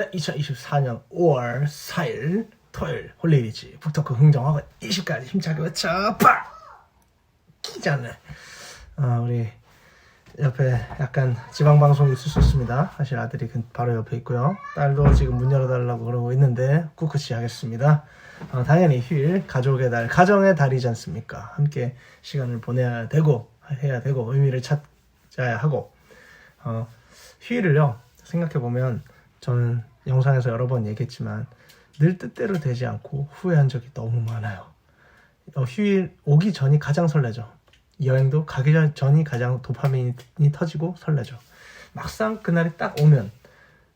네, 2024년 5월 4일 토요일 홀리데이지 북토크 흥정하고 20까지 힘차게 외쳐 빠! 끼잖아 아 우리 옆에 약간 지방방송이 있을 수 있습니다. 사실 아들이 그 바로 옆에 있고요. 딸도 지금 문 열어달라고 그러고 있는데 꿋꿋이 하겠습니다. 어, 당연히 휴일 가족의 달 가정의 달이지 않습니까? 함께 시간을 보내야 되고 해야 되고 의미를 찾아야 하고. 어, 휴일을요 생각해보면 저는 영상에서 여러 번 얘기했지만 늘 뜻대로 되지 않고 후회한 적이 너무 많아요. 어, 휴일 오기 전이 가장 설레죠. 여행도 가기 전- 전이 가장 도파민이 터지고 설레죠. 막상 그날이 딱 오면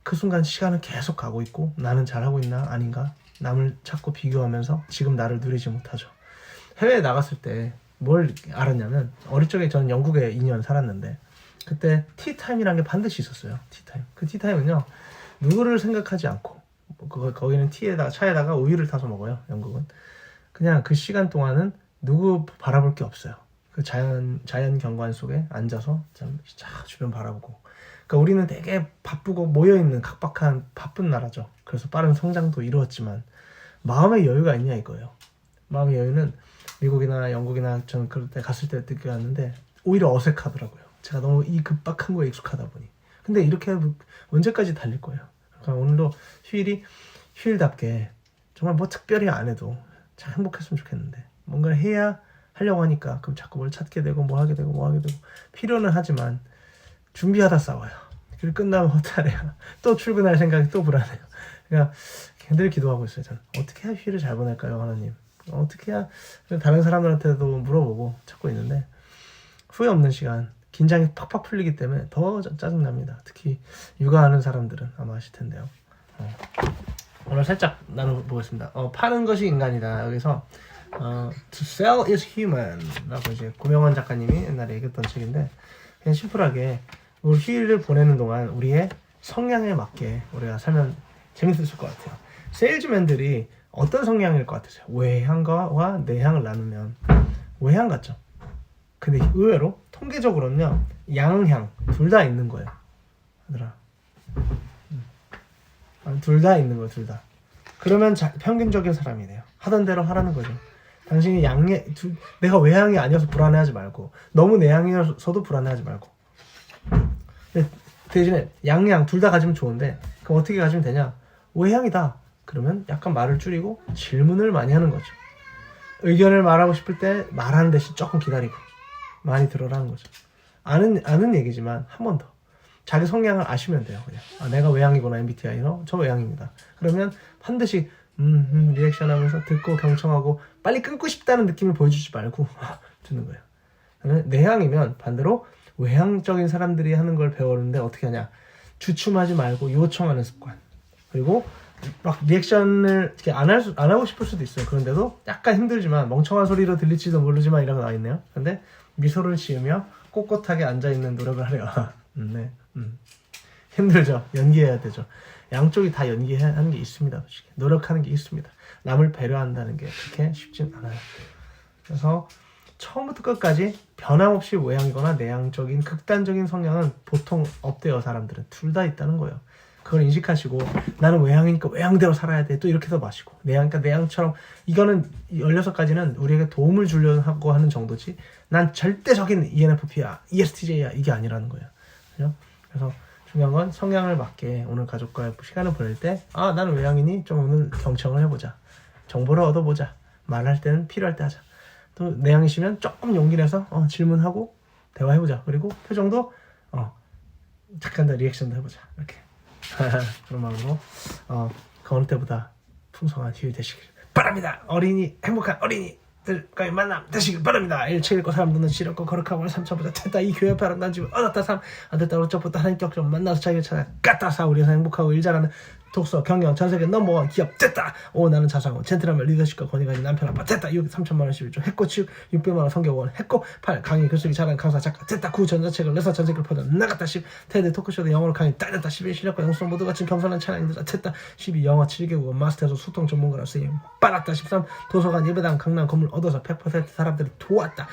그 순간 시간은 계속 가고 있고 나는 잘하고 있나 아닌가 남을 찾고 비교하면서 지금 나를 누리지 못하죠. 해외에 나갔을 때 뭘 알았냐면 어릴 적에 저는 영국에 2년 살았는데 그때 티타임이라는 게 반드시 있었어요. 티타임. 그 티타임은요. 누구를 생각하지 않고 뭐 그거 거기는 티에다가 차에다가 우유를 타서 먹어요. 영국은 그냥 그 시간 동안은 누구 바라볼 게 없어요. 그 자연 자연 경관 속에 앉아서 참쫙 주변 바라보고. 그러니까 우리는 되게 바쁘고 모여 있는 각박한 바쁜 나라죠. 그래서 빠른 성장도 이루었지만 마음의 여유가 있냐 이거예요. 마음의 여유는 미국이나 영국이나 저는 그럴 때 갔을 때 느껴왔는데 오히려 어색하더라고요. 제가 너무 이 급박한 거에 익숙하다 보니. 근데 이렇게 언제까지 달릴 거예요. 그러니까 오늘도 휴일이 휴일답게 정말 뭐 특별히 안 해도 참 행복했으면 좋겠는데 뭔가를 해야 하려고 하니까 그럼 자꾸 뭘 찾게 되고 뭐 하게 되고 뭐 하게 되고 필요는 하지만 준비하다 싸워요. 그리고 끝나면 어떡하래요. 또 출근할 생각이 또 불안해요. 그러니까 늘 기도하고 있어요. 저는 어떻게 해야 휴일을 잘 보낼까요, 하나님? 어떻게 해야 다른 사람들한테도 물어보고 찾고 있는데 후회 없는 시간, 긴장이 팍팍 풀리기 때문에 더 짜- 짜증납니다. 특히 육아하는 사람들은 아마 아실 텐데요. 어. 오늘 살짝 나눠보겠습니다. 어, 파는 것이 인간이다. 여기서 어, To sell is human라고 이제 고명원 작가님이 옛날에 얘기했던 책인데 그냥 심플하게 우리 휴일을 보내는 동안 우리의 성향에 맞게 우리가 살면 재밌을 것 같아요. 세일즈맨들이 어떤 성향일 것 같으세요? 외향과 내향을 나누면 외향 같죠? 근데 의외로 통계적으로는요 양향 둘 다 있는 거예요. 얘들아. 둘 다 있는 거예요 둘 다. 그러면 자- 평균적인 사람이네요. 하던 대로 하라는 거죠. 당신이 양에 두- 내가 외향이 아니어서 불안해하지 말고 너무 내향이어서도 불안해하지 말고. 대신에 양양 둘 다 가지면 좋은데 그럼 어떻게 가지면 되냐? 외향이다. 그러면 약간 말을 줄이고 질문을 많이 하는 거죠. 의견을 말하고 싶을 때 말하는 대신 조금 기다리고 많이 들어라는 거죠. 아는 아는 얘기지만 한 번 더. 자기 성향을 아시면 돼요. 그냥 아, 내가 외향이구나 MBTI로 저 외향입니다. 그러면 반드시 음, 음 리액션 하면서 듣고 경청하고 빨리 끊고 싶다는 느낌을 보여주지 말고 듣는 거예요. 내향이면 반대로 외향적인 사람들이 하는 걸 배우는데 어떻게 하냐? 주춤하지 말고 요청하는 습관. 그리고 막 리액션을 이렇게 안, 할 수, 안 하고 싶을 수도 있어요. 그런데도 약간 힘들지만 멍청한 소리로 들릴지도 모르지만 이라고 나와 있네요. 근데 미소를 지으며 꼿꼿하게 앉아있는 노력을 하래요. 음, 네. 음. 힘들죠. 연기해야 되죠. 양쪽이 다 연기하는 게 있습니다. 솔직히. 노력하는 게 있습니다. 남을 배려한다는 게 그렇게 쉽진 않아요. 그래서 처음부터 끝까지 변함없이 외향이거나 내향적인 극단적인 성향은 보통 없대요 사람들은 둘 다 있다는 거예요 그걸 인식하시고 나는 외향이니까 외향대로 살아야 돼. 또 이렇게 더 마시고. 내향이니까 내향처럼 이거는 16가지는 우리에게 도움을 주려고 하는 정도지 난 절대적인 ENFP야. ESTJ야. 이게 아니라는 거예요 그죠? 그래서 중요한 건 성향을 맞게 오늘 가족과 시간을 보낼 때 아 나는 외향이니 좀 오늘 경청을 해보자. 정보를 얻어보자. 말할 때는 필요할 때 하자. 또 내향이시면 조금 용기 내서 어, 질문하고 대화해보자. 그리고 표정도 어, 잠깐 더 리액션도 해보자. 이렇게 그런 마음으로 어, 그 어느 때보다 풍성한 휴일 되시길 바랍니다. 어린이 행복한 어린이 들과의 만남 되시길 바랍니다. 일체 읽고 사람 듣는 지렸고 거룩함을 삼천보다 됐다 이 교회 바람 난 집을 얻었다 삼 얻었다 오른쪽부터 하나님 격좀 만나서 자기를 찾아 깠다 사 우리에서 행복하고 일 잘하는 독서, 경영, 전 세계 넘버원 기업 됐다. 오 나는 자상고 젠틀하면 리더십과 권위가 있는 남편 아빠 됐다. 6 3천만 원씩 좀 했고 7 600만 원 성경원 했고 8 강의 글쓰기 잘하는 강사 작가 됐다. 9 전자책을 내서 전 세계를 퍼져 나갔다. 10 테드 토크쇼도 영어로 강의 따냈다. 11 실력과 영성 모두 같이 겸손한 찬양인들 됐다. 12 영어 7개국어 마스터에서 소통 전문가로 쓰임 빨았다. 13 도서관 예배당 강남 건물 얻어서 100% 사람들이 도왔다.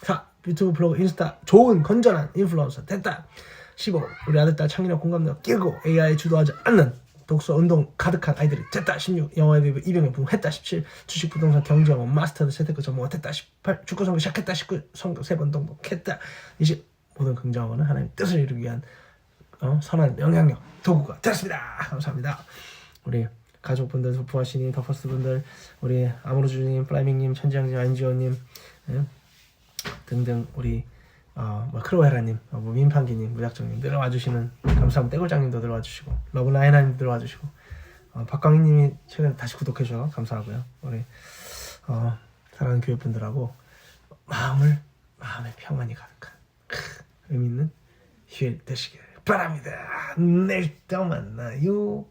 14 유튜브 블로그 인스타 좋은 건전한 인플루언서 됐다. 15 우리 아들 딸 창의력 공감력 끼고 AI 주도하지 않는 독서 운동 가득한 아이들이 됐다 16 영어에 대해 200명 했다 17 주식 부동산 경제학원 마스터드 세대급 전문가 됐다 18 축구 선거 시작했다 19 선거 세번 동복했다 20 모든 긍정어는 하나님 뜻을 이루기 위한 어, 선한 영향력 도구가 되었습니다 감사합니다 우리 가족분들 부하시님 더퍼스트 분들 우리 아모르주님 플라이밍님 천지양님 안지호님 예? 등등 우리 어, 뭐 크로에라님, 어, 뭐 민판기님, 무작정님 늘 와주시는 감사합니다. 떼골장님도 늘 와주시고 러브라이나님 들 와주시고 어, 박광희님이 최근에 다시 구독해 주셔서 감사하고요. 우리 어, 사랑하는 교회분들하고 마음을 마음의 평안이 가득한 크, 의미 있는 휴일 되시길 바랍니다. 내일 또 만나요.